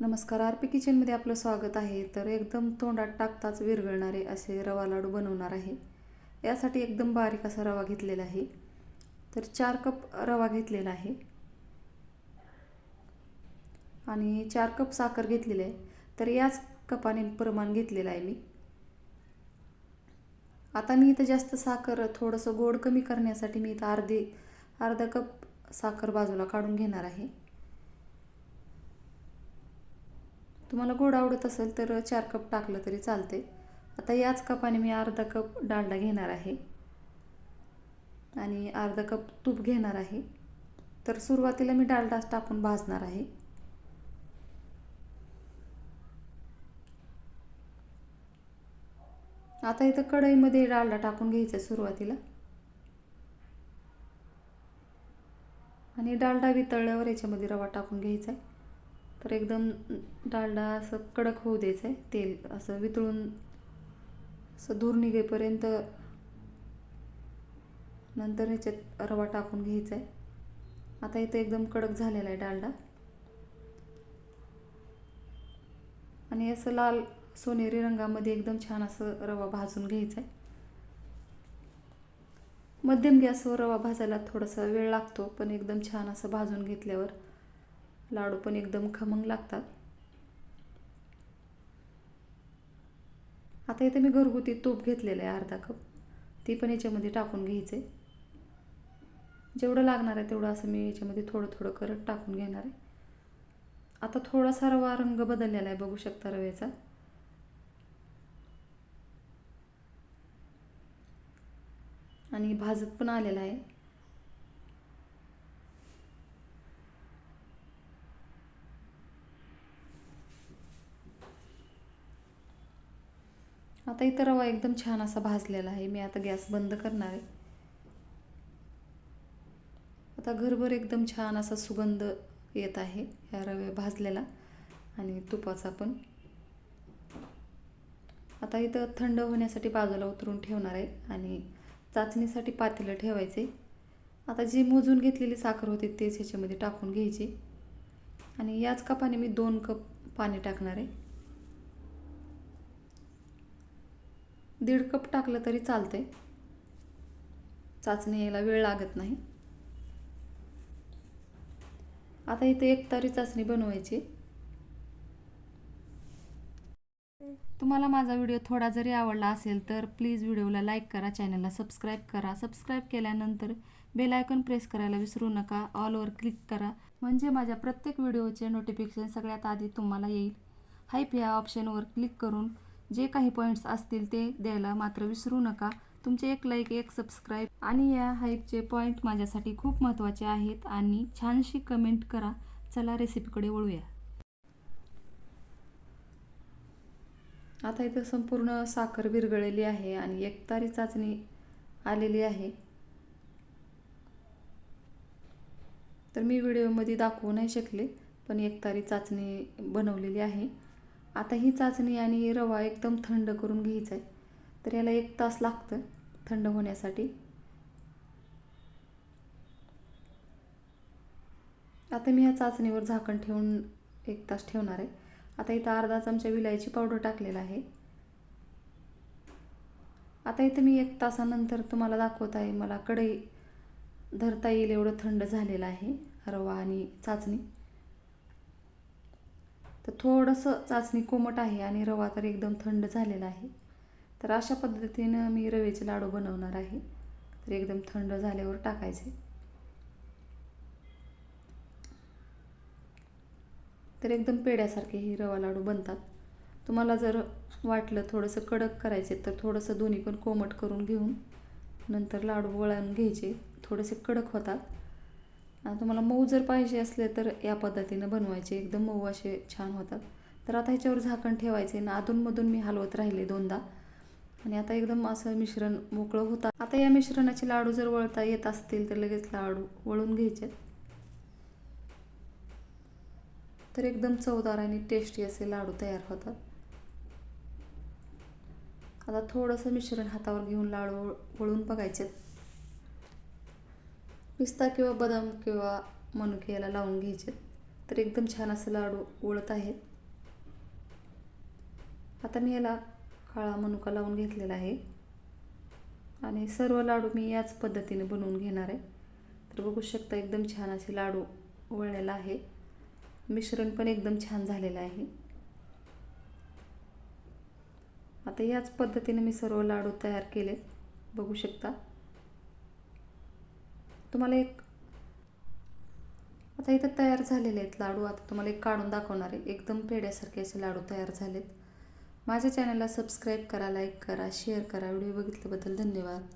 नमस्कार R P किचनमध्ये आपलं स्वागत आहे. तर एकदम तोंडात टाकताच विरघळणारे असे रवा लाडू बनवणार आहे. यासाठी एकदम बारीक असा रवा घेतलेला आहे. तर चार कप रवा घेतलेला आहे. आणि चार कप साखर घेतलेली आहे. तर याच कपाने प्रमाण घेतलेलं आहे मी. आता मी इथं जास्त साखर थोडंसं गोड कमी करण्यासाठी मी इथं अर्धी अर्धा कप साखर बाजूला काढून घेणार आहे. तुम्हाला गोड आवडत असेल तर चार कप टाकलं तरी चालते आता याच कपाने मी अर्धा कप डालडा घेणार आहे. आणि अर्धा कप तूप घेणार आहे. तर सुरुवातीला मी डालडा टाकून भाजणार आहे. आता इथं कढईमध्ये डालडा टाकून घ्यायचा सुरुवातीला. आणि डालडा वितळल्यावर याच्यामध्ये रवा टाकून घ्यायचा आहे. तर एकदम डालडा असं कडक होऊ द्यायचं आहे तेल असं वितळून असं दूर निघेपर्यंत नंतर ह्याच्यात रवा टाकून घ्यायचा आहे आता इथं एकदम कडक झालेला आहे डालडा. आणि असं लाल सोनेरी रंगामध्ये एकदम छान असं रवा भाजून घ्यायचा आहे मध्यम गॅसवर रवा भाजायला थोडासा वेळ लागतो पण एकदम छान असं भाजून घेतल्यावर लाडू पण एकदम खमंग लागतात. आता इथे मी घरगुती तूप घेतलेलं आहे अर्धा कप. ती पण याच्यामध्ये टाकून घ्यायचे. जेवढं लागणार आहे तेवढं असं मी याच्यामध्ये थोडं थोडं करत टाकून घेणार आहे. आता थोडासा रवा रंग बदललेला आहे बघू शकता रव्याचा. आणि भाजत पण आलेला आहे. आता इथं रवा एकदम छान असा भाजलेला आहे. मी आता गॅस बंद करणार आहे. आता घरभर एकदम छान असा सुगंध येत आहे ह्या रव्या भाजलेला आणि तुपाचा पण. आता इथं थंड होण्यासाठी बाजूला उतरून ठेवणार आहे आणि चाचणीसाठी पातेलं ठेवायचे. आता जी मोजून घेतलेली साखर होती तेच ह्याच्यामध्ये टाकून घ्यायची. आणि याच कपाने मी दोन कप पाणी टाकणार आहे. दीड कप टाकलं तरी चालते चाचणी यायला वेळ लागत नाही. आता इथे एक तरी चाचणी बनवायची. तुम्हाला माझा व्हिडिओ थोडा जरी आवडला असेल तर प्लीज व्हिडिओला लाईक करा चॅनलला सबस्क्राईब करा. सबस्क्राईब केल्यानंतर बेल आयकॉन प्रेस करायला विसरू नका. ऑलवर क्लिक करा. म्हणजे माझ्या प्रत्येक व्हिडिओचे नोटिफिकेशन सगळ्यात आधी तुम्हाला येईल. हाईप या ऑप्शनवर क्लिक करून जे काही पॉईंट्स असतील ते द्यायला मात्र विसरू नका. तुमचे एक लाईक एक सबस्क्राईब आणि या हाईकचे पॉईंट माझ्यासाठी खूप महत्त्वाचे आहेत आणि छानशी कमेंट करा. चला रेसिपीकडे वळूया. आता इथं संपूर्ण साखर विरघळलेली आहे आणि एकतारी चाचणी आलेली आहे. तर मी व्हिडिओमध्ये दाखवू नाही शकले पण एकतारी चाचणी बनवलेली आहे. आता ही चाचणी आणि रवा एकदम थंड करून घ्यायचा आहे तर याला एक तास लागतं थंड होण्यासाठी. आता मी ह्या चाचणीवर झाकण ठेवून एक तास ठेवणार आहे. आता इथं अर्धा चमचा विलायची पावडर टाकलेला आहे. आता इथं मी एक तासानंतर तुम्हाला दाखवत आहे मला कढई धरता येईल एवढं थंड झालेलं आहे रवा आणि चाचणी. तर थोडंसं चाचणी कोमट आहे आणि रवा तर एकदम थंड झालेला आहे. तर अशा पद्धतीनं मी रवेचे लाडू बनवणार आहे. तर एकदम थंड झाल्यावर टाकायचे. तर एकदम पेड्यासारखे हे रवा लाडू बनतात. तुम्हाला जर वाटलं थोडंसं कडक करायचे तर थोडंसं दोन्ही पण कोमट करून घेऊन नंतर लाडू वळून घ्यायचे. थोडेसे कडक होतात. तुम्हाला मऊ जर पाहिजे असले तर या पद्धतीनं बनवायचे. एकदम मऊ असे छान होतात. तर आता ह्याच्यावर झाकण ठेवायचे ना अधूनमधून मी हलवत राहिले दोनदा. आणि आता एकदम असं मिश्रण मोकळं होतं. आता या मिश्रणाचे लाडू जर वळता येत असतील तर लगेच लाडू वळून घ्यायचे. तर एकदम चवदार आणि टेस्टी असे लाडू तयार होतात. आता थोडंसं मिश्रण हातावर घेऊन लाडू वळून बघायचे. पिस्ता किंवा बदाम किंवा मनुके याला लावून घ्यायचे. तर एकदम छान असं लाडू वळत आहेत. आता मी याला काळा मनुका लावून घेतलेला आहे. आणि सर्व लाडू मी याच पद्धतीने बनवून घेणार आहे. तर बघू शकता एकदम छान असे लाडू वळलेला आहे. मिश्रण पण एकदम छान झालेलं आहे. आता याच पद्धतीने मी सर्व लाडू तयार केले. बघू शकता. तुम्हाला एक आता इथं तयार झालेले आहेत लाडू. आता तुम्हाला एक काढून दाखवणार आहे. एकदम पेड्यासारखे असे लाडू तयार झालेत. माझ्या चॅनलला सबस्क्राईब करा लाईक करा शेअर करा. व्हिडिओ बघितल्याबद्दल धन्यवाद.